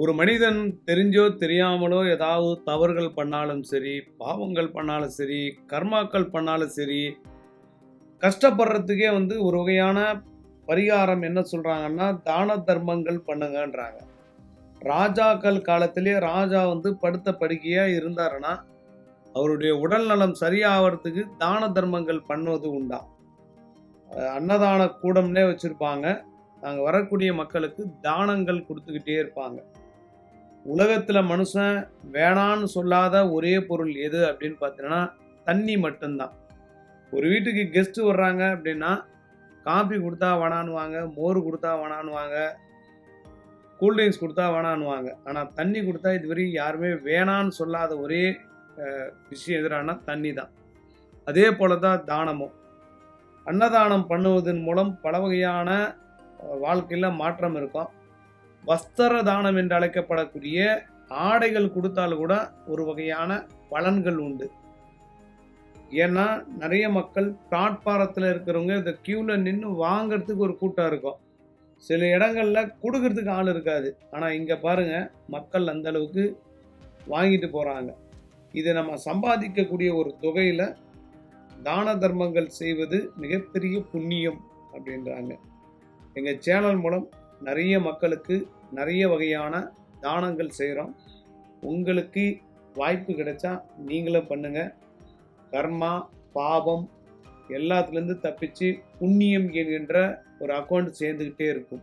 ஒரு மனிதன் தெரிஞ்சோ தெரியாமலோ ஏதாவது தவறுகள் பண்ணாலும் சரி பாவங்கள் பண்ணாலும் சரி கர்மாக்கள் பண்ணாலும் சரி கஷ்டப்படுறதுக்கே வந்து ஒரு வகையான பரிகாரம் என்ன சொல்கிறாங்கன்னா தான தர்மங்கள் பண்ணுங்கன்றாங்க. ராஜாக்கள் காலத்திலே ராஜா வந்து படுத்த படுக்கையாக இருந்தாருன்னா அவருடைய உடல் நலம் சரியாகிறதுக்கு தான தர்மங்கள் பண்ணுவது உண்டா? அன்னதான கூடம்னே வச்சுருப்பாங்க. நாங்கள் வரக்கூடிய மக்களுக்கு தானங்கள் கொடுத்துக்கிட்டே இருப்பாங்க. உலகத்தில் மனுஷன் வேணான்னு சொல்லாத ஒரே பொருள் எது அப்படின்னு பார்த்தீங்கன்னா தண்ணி மட்டும்தான். ஒரு வீட்டுக்கு கெஸ்ட் வர்றாங்க அப்படின்னா காபி கொடுத்தா வேணான்னுவாங்க மோர் கொடுத்தா வேணான்னுவாங்க கூல்ட்ரிங்க்ஸ் கொடுத்தா வேணான்னுவாங்க. ஆனால் தண்ணி கொடுத்தா இதுவரையும் யாருமே வேணான்னு சொல்லாத ஒரே விஷயம் எதிரானா தண்ணி தான் அதே போல தான் தானமும். அன்னதானம் பண்ணுவதன் மூலம் பல வகையான வாழ்க்கையில் மாற்றம் இருக்கும். வஸ்திர தானம் என்று அழைக்கப்படக்கூடிய ஆடைகள் கொடுத்தாலும் கூட ஒரு வகையான பலன்கள் உண்டு. ஏன்னா நிறைய மக்கள் பிளாட்பாரத்தில் இருக்கிறவங்க இந்த க்யூவில் நின்று வாங்கிறதுக்கு ஒரு கூட்டம் இருக்கும். சில இடங்களில் கொடுக்கறதுக்கு ஆள் இருக்காது. ஆனால் இங்கே பாருங்கள் மக்கள் அந்த அளவுக்கு வாங்கிட்டு போகிறாங்க இதை நம்ம சம்பாதிக்கக்கூடிய ஒரு தொகையில் தான தர்மங்கள் செய்வது மிகப்பெரிய புண்ணியம் அப்படின்றாங்க. எங்கள் சேனல் மூலம் நிறைய மக்களுக்கு நிறைய வகையான தானங்கள் செய்கிறோம் உங்களுக்கு வாய்ப்பு கிடைச்சா நீங்களும் பண்ணுங்கள் கர்மா பாவம் எல்லாத்துலேருந்து தப்பிச்சு புண்ணியம் என்கின்ற ஒரு அக்கௌண்ட் சேர்ந்துக்கிட்டே இருக்கும்.